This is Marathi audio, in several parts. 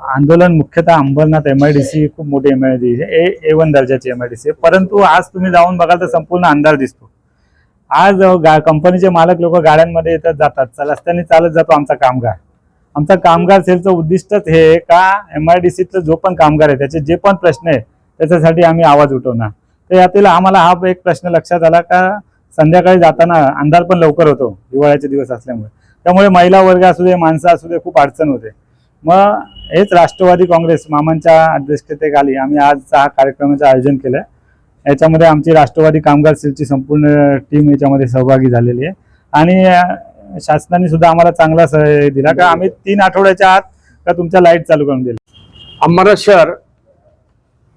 आंदोलन मुख्यतः अंबरनाथ एम आयडीसी खूप मोठी M I D A A one दर्जाची एम एमआयडीसी परंतु आज तुम्ही जाऊन बघाल तर संपूर्ण अंधार दिसतो. आज गा कंपनीचे मालक लोक गाड्यांमध्ये येतात जातात. रस्त्याने चालत जातो आमचा कामगार. आमचा कामगार सेलचं उद्दिष्टच हे का एम आय डी सीचं जो पण कामगार आहे त्याचे जे पण प्रश्न आहे त्याच्यासाठी आम्ही आवाज उठवणार. तर यातील आम्हाला हा एक प्रश्न लक्षात आला का संध्याकाळी जाताना अंधार पण लवकर होतो हिवाळ्याचे दिवस असल्यामुळे. त्यामुळे महिला वर्ग असू दे माणसं असू दे खूप अडचण होते. मग हेच राष्ट्रवादी काँग्रेस मामांच्या अध्यक्षतेखाली आम्ही आज हा कार्यक्रमाचं आयोजन केलं याच्यामध्ये आमची राष्ट्रवादी कामगार सेलची संपूर्ण टीम याच्यामध्ये सहभागी झालेली आहे. आणि शासनाने सुद्धा आम्हाला चांगला सहयोग दिला. का आम्ही तीन आठवड्याच्या आत का तुमच्या लाइट चालू करून दिली अंबरनाथ शहर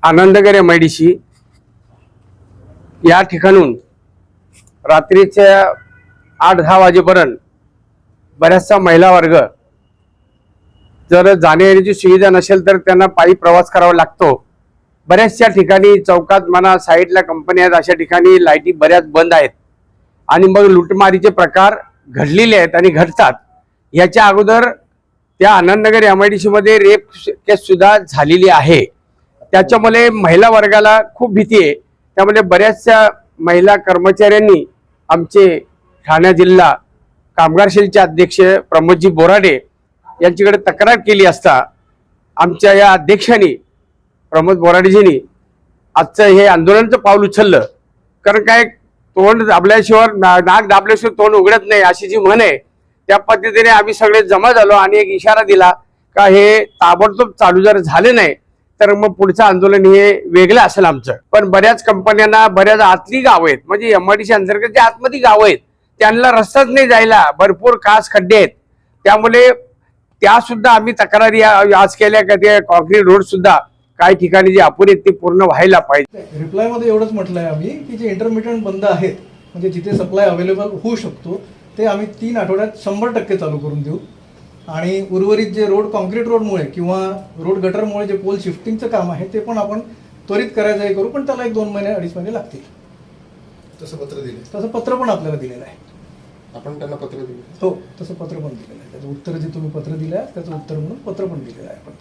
Anandnagar M I D C या ठिकाणून रात्रीच्या आठ दहा वाजेपर्यंत बऱ्याचसा महिला वर्ग जर जाण्यायेण्याची सुविधा नसेल तर त्यांना पायी प्रवास करावा लागतो. बऱ्याचशा ठिकाणी चौकात म्हणा साईडला कंपन्या आहेत अशा ठिकाणी लाईटी बऱ्याच बंद आहेत. आणि मग लुटमारीचे प्रकार घडलेले आहेत आणि घडतात. याच्या अगोदर त्या आनंदनगर एम आय डी सीमध्ये रेप केससुद्धा झालेली आहे. त्याच्यामुळे महिला वर्गाला खूप भीती आहे. त्यामुळे बऱ्याचशा महिला कर्मचाऱ्यांनी आमचे ठाणे जिल्हा कामगार सेलचे अध्यक्ष प्रमोदजी बोराडे यांच्याकडे तक्रार केली असता आमच्या या अध्यक्षांनी प्रमोद बोराडेजींनी आजचं हे आंदोलनाचं पाऊल उचललं. कारण काय तोंड दाबल्याशिवाय ना- नाक दाबल्याशिवाय तोंड उघडत नाही अशी जी म्हण आहे त्या पद्धतीने आम्ही सगळे जमा झालो आणि एक इशारा दिला का हे ताबडतोब चालू जर झाले नाही तर मग पुढचं आंदोलन हे वेगळं असेल आमचं. पण बऱ्याच कंपन्यांना बऱ्याच आतली गावं आहेत म्हणजे एमआयडीसी अंतर्गत जे आतमध्ये गावं आहेत त्यांना रस्ताच नाही जायला भरपूर खास खड्डे आहेत. त्यामुळे त्या सुद्धा आम्ही तक्रारी आज केल्या का ते कॉन्क्रीट रोड सुद्धा काही ठिकाणी जे अपुरे आहेत ते पूर्ण व्हायला पाहिजे. रिप्लायमध्ये एवढंच म्हटलंय आम्ही की जे इंटरमिडियंट बंद आहेत म्हणजे जिथे सप्लाय अवेलेबल होऊ शकतो ते आम्ही तीन आठवड्यात शंभर टक्के चालू करून देऊ. आणि उर्वरित जे रोड कॉन्क्रीट रोडमुळे किंवा रोड गटरमुळे जे पोल शिफ्टिंगचं काम आहे ते पण आपण त्वरित करायचं हे करू पण त्याला एक दोन महिने अडीच महिने लागतील. तसं पत्र दिले तसं पत्र पण आपल्याला दिलेलं आहे. आपण त्यांना पत्र दिलं. हो तसं पत्र पण दिलेलं आहे. त्याचं उत्तर जे तुम्ही पत्र दिलं आहे त्याचं उत्तर म्हणून पत्र पण दिलेलं आहे आपण